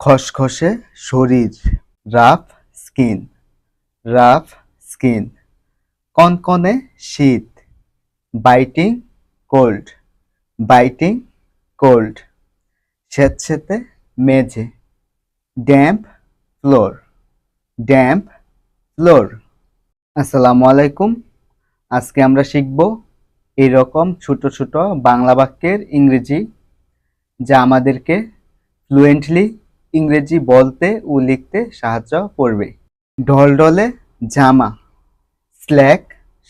খসখসে শরীর, rough skin rough skin, কনকনে শীত, বাইটিং কোল্ড বাইটিং কোল্ড স্যাঁতস্যাঁতে মেঝে, ড্যাম্প ফ্লোর ড্যাম্প ফ্লোর। আসসালামু আলাইকুম। আজকে আমরা শিখব এরকম ছোট ছোট বাংলা বাক্যের ইংরেজি, যা আমাদেরকে ফ্লুয়েন্টলি ইংরেজি বলতে ও লিখতে সাহায্য করবে। ঢলঢলে জামা, স্ল্যাক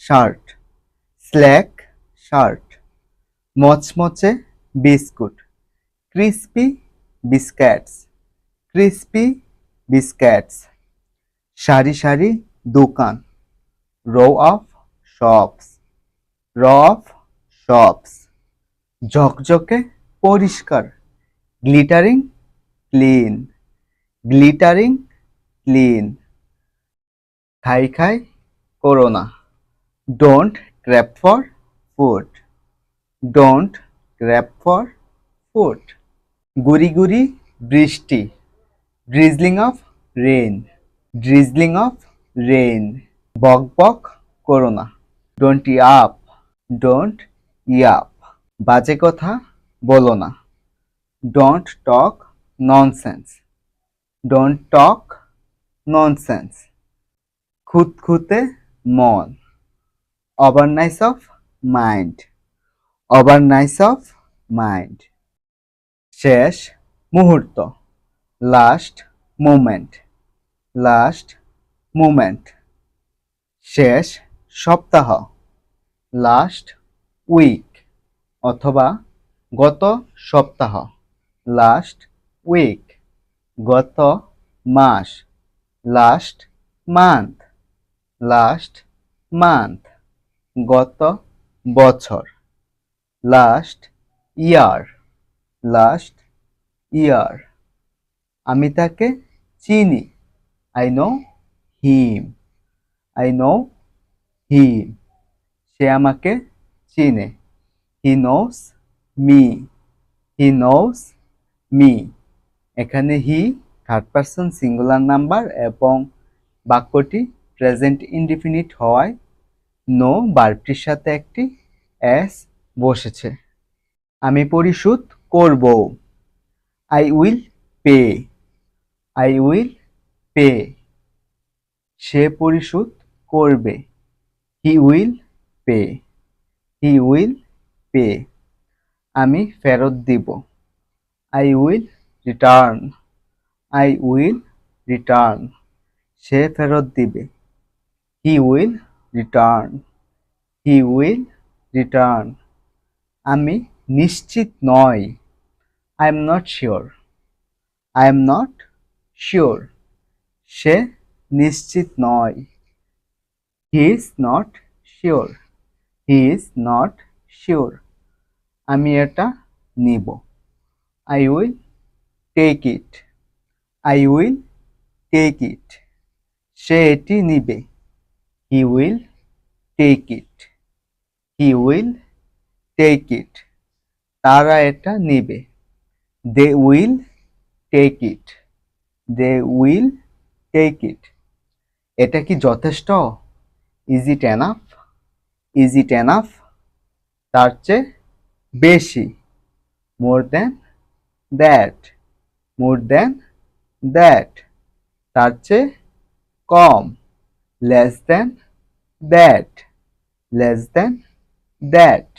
শার্ট স্ল্যাক শার্ট, মচমচে বিস্কুট, ক্রিস্পি বিস্ক্যাটস ক্রিস্পি বিস্ক্যাটস। সারি সারি দোকান row of shops row of shops ঝকঝকে পরিষ্কার গ্লিটারিং ক্লিন। Glittering clean. খাই খাই corona. Don't crave for food. Don't crave for food. গুড়ি গুড়ি বৃষ্টি। Drizzling of rain drizzling of rain বক বক করোনা। ডোন্ট ইয়াপ ডোন্ট ইয়াপ বাজে কথা বলো না। Don't talk nonsense don't talk nonsense খুঁতখুঁতে মন overnice of mind overnice of mind শেষ মুহূর্ত. লাস্ট মোমেন্ট লাস্ট মোমেন্ট শেষ সপ্তাহ. লাস্ট উইক অথবা গত সপ্তাহ. লাস্ট উইক গত মাস লাস্ট মান্থ লাস্ট মান্থ গত বছর লাস্ট ইয়ার লাস্ট ইয়ার আমি তাকে চিনি I know him I know him সে আমাকে চিনে he knows me he knows me এখানে he third person singular number এবং বাক্যটি প্রেজেন্ট ইনডিফিনিট হওয়ায় নো বার্বটির সাথে একটি এস বসেছে। আমি পরিশোধ করব। I will pay I will pay সে পরিশোধ করবে। He will pay he will pay আমি ফেরত দিব। I will return I will return সে ফেরত দিবে। He will return he will return আমি নিশ্চিত নই। I am not sure I am not sure সে নিশ্চিত নয়। He is not sure he is not sure আমি এটা নিব। I will take it I will take it সে এটি নিবে। He will take it he will take it তারা এটা নিবে। They will take it they will take it এটা কি যথেষ্ট? Is it enough is it enough তার চেয়ে বেশি। More than that more than that তার চেয়ে কম less than that less than that